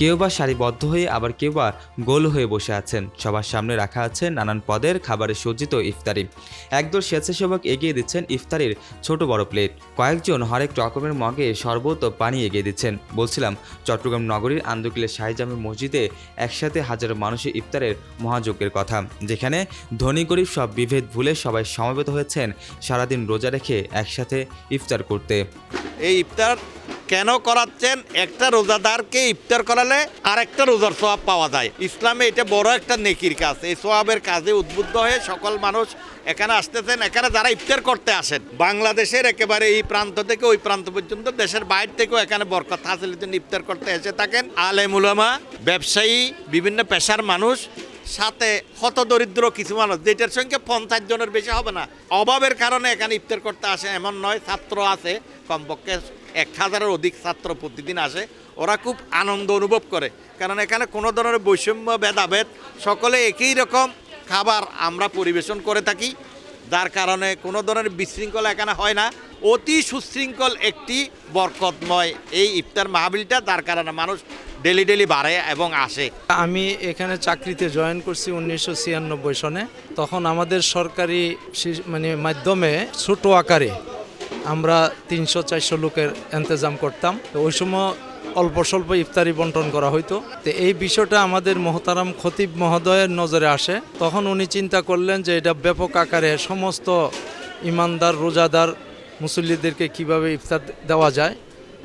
কেউ বা সারিবদ্ধ হয়ে আবার কেউ বা গোল হয়ে বসে আছেন। সবার সামনে রাখা আছে নানান পদের খাবারে সজ্জিত ইফতারি। একদল স্বেচ্ছাসেবক এগিয়ে দিচ্ছেন ইফতারির ছোট বড় প্লেট। কয়েকজন হরেক রকমের মগে শরবত ও পানি এগিয়ে দিচ্ছেন। বলছিলাম, চট্টগ্রাম নগরীর আন্দোকিলের শাহিজামি মসজিদে একসাথে হাজারো মানুষের ইফতারের মহাযজ্ঞের কথা, যেখানে ধনী গরিব সব বিভেদ ভুলে সবাই সমবেত হয়েছেন সারাদিন রোজা রেখে একসাথে ইফতার করতে। এই ইফতার কেন করাচ্ছেন? একটা রোজাদারকে ইফতার করালে আরেকটা রোজার সোয়াব পাওয়া যায়। ইসলামে এটা বড় একটা নেকির কাজ। এই সোয়াবের কাজে উদ্বুদ্ধ হয়ে সকল মানুষ এখানে আসতেছেন। এখানে যারা ইফতার করতে আসেন, বাংলাদেশের একেবারে এই প্রান্ত থেকে ওই প্রান্ত পর্যন্ত, দেশের বাইরে থেকেও এখানে বরকত হাসিলের জন্য ইফতার করতে এসে থাকেন। আলেম উলামা, ব্যবসায়ী, বিভিন্ন পেশার মানুষ, সাথে হত দরিদ্র কিছু মানুষ, যেটার সংখ্যা পঞ্চাশ জনের বেশি হবে না। অভাবের কারণে এখানে ইফতার করতে আসে এমন নয়, ছাত্র আছে, কমপক্ষে এক হাজারের অধিক ছাত্র প্রতিদিন আসে, ওরা খুব আনন্দ অনুভব করে। কারণ এখানে কোনো ধরনের বৈষম্য, ভেদাভেদ, সকলে একই রকম খাবার আমরা পরিবেশন করে থাকি। যার কারণে কোনো ধরনের বিশৃঙ্খলা এখানে হয় না। অতি সুশৃঙ্খল একটি বরকতময় এই ইফতার মাহবিলটা তার কারণে মানুষ ডেলি ডেলি বাড়ে এবং আসে। আমি এখানে চাকরিতে জয়েন করছি উনিশশো ছিয়ানব্বই সনে। তখন আমাদের সরকারি মানে মাধ্যমে ছোট আকারে আমরা তিনশো, চারশো লোকের ইন্তজাম করতাম। তো ওই সময় অল্প স্বল্প ইফতারি বন্টন করা হইতো। তো এই বিষয়টা আমাদের মহতারাম খতিব মহোদয়ের নজরে আসে। তখন উনি চিন্তা করলেন যে এটা ব্যাপক আকারে সমস্ত ইমানদার, রোজাদার মুসল্লিদেরকে কীভাবে ইফতার দেওয়া যায়,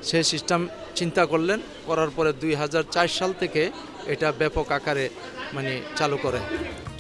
সেই সিস্টেম চিন্তা করলেন। করার পরে দুই হাজার চার সাল থেকে এটা ব্যাপক আকারে মানে চালু করে।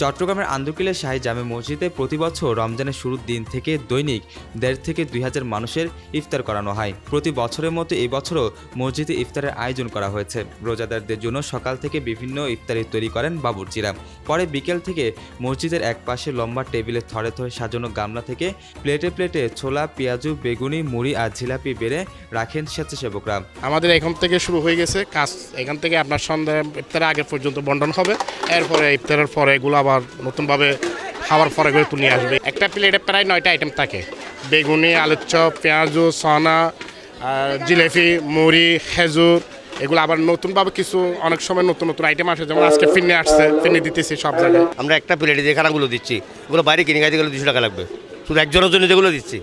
চট্টগ্রামের আন্দুকিলের শাহী জামে মসজিদে প্রতি বছর রমজানের শুরুর দিন থেকে দৈনিক দেড় থেকে দুই হাজার মানুষের ইফতার করানো হয়। প্রতি বছরের মতো এই বছরও মসজিদে ইফতারের আয়োজন করা হয়েছে। রোজাদারদের জন্য সকাল থেকে বিভিন্ন ইফতারি তৈরি করেন বাবুর্চিরা। পরে বিকেল থেকে মসজিদের এক পাশে লম্বা টেবিলে থরে থরে সাজানো গামলা থেকে প্লেটে প্লেটে ছোলা, পেঁয়াজু, বেগুনি, মুড়ি আর জিলাপি বেড়ে রাখেন স্বেচ্ছাসেবকরা। আমাদের এখান থেকে শুরু হয়ে গেছে কাজ। এখান থেকে আপনার সন্ধ্যা ইফতারের আগে পর্যন্ত বন্টন হবে। এরপরে ইফতারের পরে এগুলো আবার নতুনভাবে খাওয়ার পরে করে তুলে আসবে। একটা প্লেটে প্রায় নয়টা আইটেম থাকে। বেগুনি আলুর চপ পেঁয়াজু সনা আর জিলেপি মুড়ি খেজুর এগুলো আবার নতুনভাবে কিছু অনেক সময় নতুন নতুন আইটেম আসে যেমন আজকে ফিরনে আসছে ফিরনে দিতেছি সব জায়গায়। আমরা একটা প্লেটে যে খানাগুলো দিচ্ছি ওগুলো বাইরে কিনে খাইতে গেলে দুশো টাকা লাগবে। শুধু একজনের জন্য যেগুলো দিচ্ছি।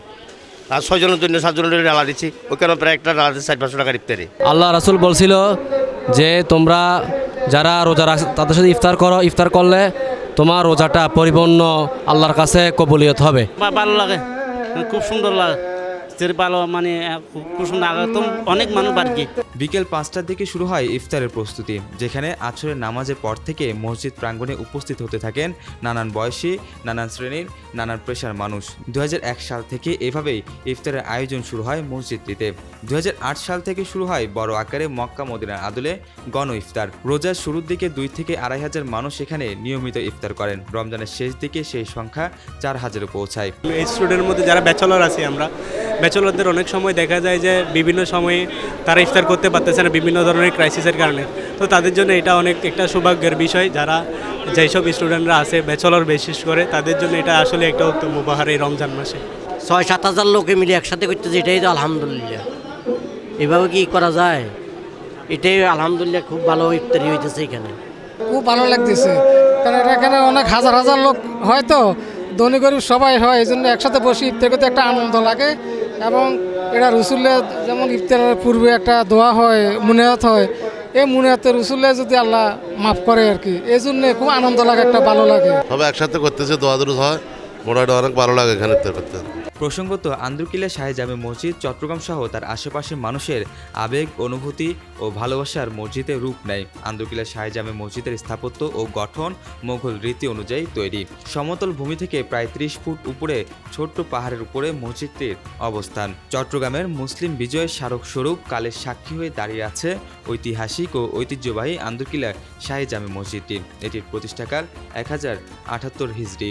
আর ছয়জনের জন্য সাতজনের জন্য ডালা দিচ্ছি ওখানে প্রায় একটা ডালা দিচ্ছি ষাট পাঁচশো টাকার ইফতারি। আল্লাহ রাসুল বলছিল যে তোমরা যারা রোজা রাখ তাদের সাথে ইফতার করো ইফতার করলে তোমার রোজাটা পরিপূর্ণ আল্লাহর কাছে কবুলিয়ত হবে। ভালো লাগে খুব সুন্দর লাগে। ভালো মানে অনেক মানুষ বাড়ছে বিকেল পাঁচটার দিকে শুরু হয় ইফতারের প্রস্তুতি যেখানে আছরের নামাজের পর থেকে মসজিদ প্রাঙ্গণে উপস্থিত হতে থাকেন নানান বয়সী নানান শ্রেণির নানান পেশার মানুষ। দুহাজার এক সাল থেকে এভাবেই ইফতারের আয়োজন শুরু হয় মসজিদটিতে। দুহাজার আট সাল থেকে শুরু হয় বড় আকারে মক্কা মদিনার আদলে গণ ইফতার। রোজার শুরুর দিকে দুই থেকে আড়াই হাজার মানুষ এখানে নিয়মিত ইফতার করেন। রমজানের শেষ দিকে সেই সংখ্যা চার হাজারে পৌঁছায়। স্টুডেন্টের মধ্যে যারা ব্যাচেলর আছি আমরা ব্যাচেলরদের অনেক সময় দেখা যায় যে বিভিন্ন সময়ে তারা ইফতার করতে পারতেছে না বিভিন্ন ধরনের ক্রাইসিসের কারণে। তো তাদের জন্য এটা অনেক একটা সৌভাগ্যের বিষয় যারা যেসব স্টুডেন্টরা আছে ব্যাচেলর বিশেষ করে তাদের জন্য এটা আসলে একটা উত্তম উপহার এই রমজান মাসে। ছয় সাত হাজার লোকে মিলে একসাথে করতেছে এটাই তো আলহামদুলিল্লাহ। এভাবে কি করা যায়? এটাই আলহামদুলিল্লাহ খুব ভালো ইফতারি হইতেছে এখানে। খুব ভালো লাগতেছে। কারণ এখানে অনেক হাজার হাজার লোক হয় তো ধনী গরিব সবাই হয় এই জন্য একসাথে বসে ইফতার করতে একটা আনন্দ লাগে। এবং এটা রসুল্লে যেমন ইফতারের পূর্বে একটা দোয়া হয় মুনিয়াত হয়, এই মুনিয়াতে রসুল্লে যদি আল্লাহ মাফ করে আর কি, এই জন্যে খুব আনন্দ লাগে, একটা ভালো লাগে। সবাই একসাথে করতেছে দোয়া দুরুদ হয় মোটামুটি অনেক ভালো লাগে এখানে ইফতার করতে। প্রসঙ্গত, আন্দরকিল্লা শাহে জামে মসজিদ, চট্টগ্রাম সহ তার আশেপাশের মানুষের আবেগ, অনুভূতি ও ভালোবাসার মসজিদে রূপ নেয়। আন্দরকিল্লা শাহে জামে মসজিদের স্থাপত্য ও গঠন মোঘল রীতি অনুযায়ী তৈরি। সমতল ভূমি থেকে প্রায় ত্রিশ ফুট উপরে ছোট্ট পাহাড়ের উপরে মসজিদটির অবস্থান। চট্টগ্রামের মুসলিম বিজয়ের স্মারক স্বরূপ কালের সাক্ষী হয়ে দাঁড়িয়ে আছে ঐতিহাসিক ও ঐতিহ্যবাহী আন্দরকিল্লা শাহে জামে মসজিদটি। এটির প্রতিষ্ঠাকাল এক হাজার আটাত্তর হিজড়ি।